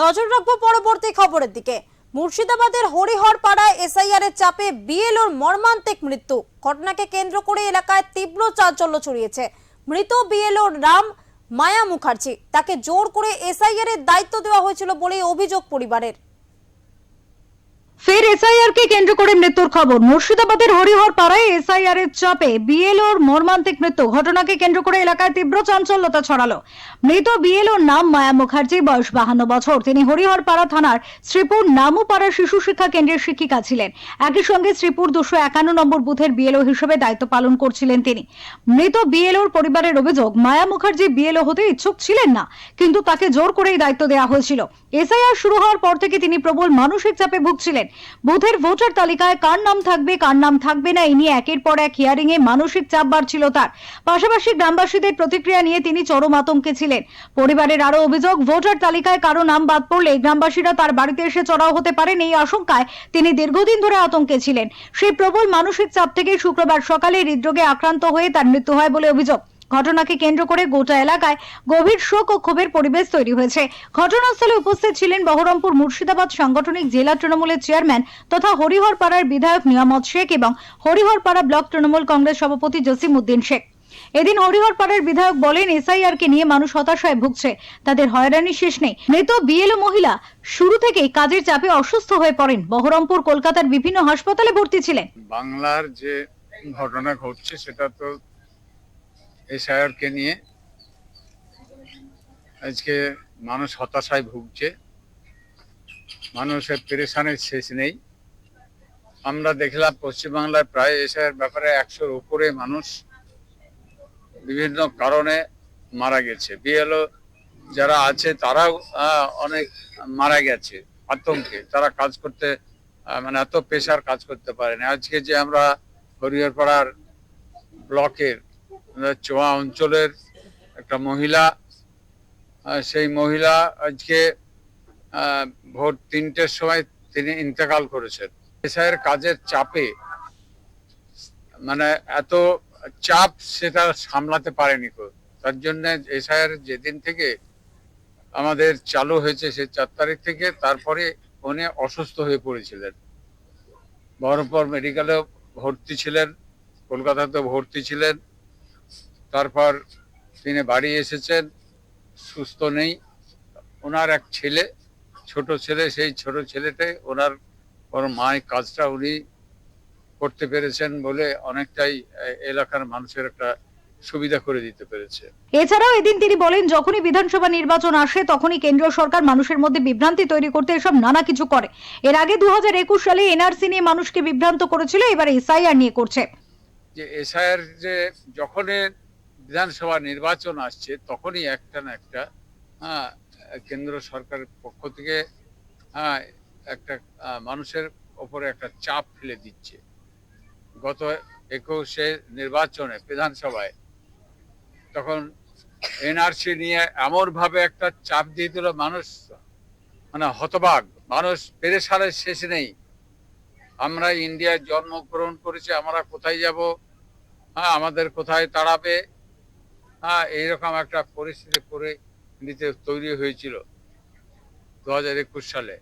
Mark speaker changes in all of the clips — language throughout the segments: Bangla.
Speaker 1: নজর রাখব পরবর্তী খবরের দিকে। মুর্শিদাবাদের হরিহর পাড়ায় এসআইআর এর চাপে বিএলওর মর্মান্তিক মৃত্যু। ঘটনাকে কেন্দ্র করে এলাকায় তীব্র চাঞ্চল্য ছড়িয়েছে। মৃত বিএলওর নাম মায়া মুখার্জি। তাকে জোর করে এসআইআর এর দায়িত্ব দেওয়া হয়েছিল বলেই অভিযোগ পরিবারের।
Speaker 2: এসআইআর কে কেন্দ্র করে মৃত্যুর খবর। মুর্শিদাবাদের হরিহর পাড়ায় এসআইআর এর চাপে বিএলওর মর্মান্তিক মৃত্যু ঘটনাকে কেন্দ্র করে এলাকায় তীব্র চাঞ্চল্যতা ছড়ালো। মৃত বিএলওর নাম মায়া মুখার্জি, বয়স বাহান্ন বছর। তিনি হরিহর পাড়া থানার শ্রীপুর নামুপাড়া শিশু শিক্ষা কেন্দ্রের শিক্ষিকা ছিলেন। একই সঙ্গে শ্রীপুর দুশো একান্ন নম্বর বুথের বিএলও হিসেবে দায়িত্ব পালন করছিলেন তিনি। মৃত বিএলওর পরিবারের অভিযোগ, মায়া মুখার্জি বিএলও হতে ইচ্ছুক ছিলেন না, কিন্তু তাকে জোর করেই দায়িত্ব দেওয়া হয়েছিল। এসআইআর শুরু হওয়ার পর থেকে তিনি প্রবল মানসিক চাপে ভুগছিলেন। বুথের ভোটার তালিকায় কার নাম থাকবে, কার নাম থাকবে না, এই নিয়ে একের পর এক হিয়ারিং এ মানসিক চাপ বাড়ছিল তার। পাশাপাশি গ্রামবাসীদের প্রতিক্রিয়া নিয়ে তিনি চরম আতঙ্কে ছিলেন। পরিবারের আরও অভিযোগ, ভোটার তালিকায় কারও নাম বাদ পড়লে গ্রামবাসীরা তার বাড়িতে এসে চড়াও হতে পারেন এই আশঙ্কায় তিনি দীর্ঘদিন ধরে আতঙ্কে ছিলেন। সেই প্রবল মানসিক চাপ থেকে শুক্রবার সকালে হৃদরোগে আক্রান্ত হয়ে তার মৃত্যু হয় বলে অভিযোগ। ঘটনাকে কেন্দ্র করে গোটা এলাকায় গভীর শোক ও ক্ষোভের পরিবেশ তৈরি হয়েছে। ঘটনাস্থলে উপস্থিত ছিলেন বহরমপুর মুর্শিদাবাদ সাংগঠনিক জেলা তৃণমূলের চেয়ারম্যান তথা হরিহরপাড়ার বিধায়ক নিয়ামত শেখ এবং হরিহরপাড়া ব্লক তৃণমূল কংগ্রেস সভাপতি জসিম উদ্দিন শেখ। এদিন হরিহর পাড়ার বিধায়ক বলেন এসআইআর কে নিয়ে মানুষ হতাশায় ভুগছে, তাদের হয়রানি শেষ নেই। মৃত বিএলও মহিলা শুরু থেকেই কাজের চাপে অসুস্থ হয়ে পড়েন। বহরমপুর, কলকাতার বিভিন্ন হাসপাতালে ভর্তি ছিলেন।
Speaker 3: বাংলার যে ঘটনা ঘটছে, সেটা তো এসআইআরকে নিয়ে আজকে মানুষ হতাশায় ভুগছে। মানুষের পেরেশানের শেষ নেই। আমরা দেখলাম পশ্চিমবাংলায় প্রায় এসআইআর ব্যাপারে একশোর উপরে মানুষ বিভিন্ন কারণে মারা গেছে। বিএলও যারা আছে, তারাও অনেক মারা গেছে আতঙ্কে। তারা কাজ করতে মানে এত পেশার কাজ করতে পারেনি। আজকে যে আমরা হরিহরপাড়ার ব্লকের চোয়া অঞ্চলের একটা মহিলা সেই মহিলা আজকে ভোর তিনটের সময় তিনি ইন্তেকাল করেছেন। পেশায়ের কাজের চাপে মানে এত চাপ সেটা সামলাতে পারেনি কো তার জন্য এসআইআর যেদিন থেকে আমাদের চালু হয়েছে সেই চার তারিখ থেকে, তারপরে উনি অসুস্থ হয়ে পড়েছিলেন। বহরমপুর মেডিকেলেও ভর্তি ছিলেন, কলকাতাতেও ভর্তি ছিলেন। তারপর তিনি বাড়ি এসেছেন সুস্থ নেই। ওনার এক ছেলে ছোট ছেলে সেই ছোট ছেলেটাই ওনার ওর মায়ের কাজটা উনি করতে পেরেছেন বলে অনেকটাই এলাকার মানুষের একটা সুবিধা করে দিতে পেরেছে।
Speaker 2: এছাড়াও এদিন তিনি বলেন যখনই বিধানসভা নির্বাচন আসে তখনই কেন্দ্রীয় সরকার মানুষের মধ্যে বিভ্রান্তি তৈরি করতে এসব নানা কিছু করে। এর আগে দু হাজার একুশ সালে এনআরসি নিয়ে মানুষকে বিভ্রান্ত করেছিল এবার এসআইআর নিয়ে করছে।
Speaker 3: যে এসআইআর যে যখনই বিধানসভা নির্বাচন আসছে, তখনই একটা না একটা হ্যাঁ কেন্দ্র সরকারের পক্ষ থেকে হ্যাঁ একটা মানুষের ওপরে একটা চাপ ফেলে দিচ্ছে। গত একুশে নির্বাচনে বিধানসভায় তখন এনআরসি নিয়ে এমন ভাবে একটা চাপ দিয়ে দিল মানুষ মানে হতবাক, মানুষ পেরেশানের শেষ নেই। আমরা ইন্ডিয়ায় জন্মগ্রহণ করেছি, আমরা কোথায় যাব? হ্যাঁ আমাদের কোথায় তাড়াবে হ্যাঁ এইরকম একটা পরিস্থিতি করে নিতে তৈরি হয়েছিল দু হাজার একুশ সালে।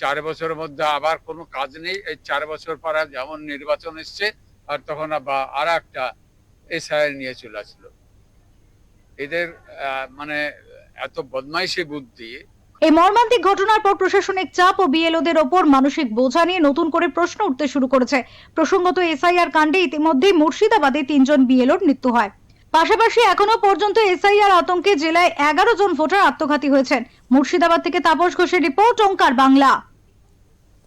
Speaker 3: চার বছরের মধ্যে আবার কোনো কাজ নেই, এই চার বছর পর যেমন নির্বাচন এসছে, আর তখন আবার আর একটা এসআই নিয়ে চলে আসলো। এদের মানে এত বদমাইশি বুদ্ধি।
Speaker 2: এই মর্মান্তিক ঘটনার পর প্রশাসনিক চাপ ও বিএলওদের ওপর মানসিক বোঝা নিয়ে নতুন করে প্রশ্ন উঠতে শুরু করেছে। প্রসঙ্গত এসআইআর কাণ্ডে ইতিমধ্যেই মুর্শিদাবাদে তিনজন বিএলওর মৃত্যু হয়। পাশাপাশি এখনও পর্যন্ত এসআইআর আতঙ্কে জেলায় এগারো জন ভোটার আত্মঘাতী হয়েছেন। মুর্শিদাবাদ থেকে তাপস ঘোষের রিপোর্ট, ওঙ্কার বাংলা।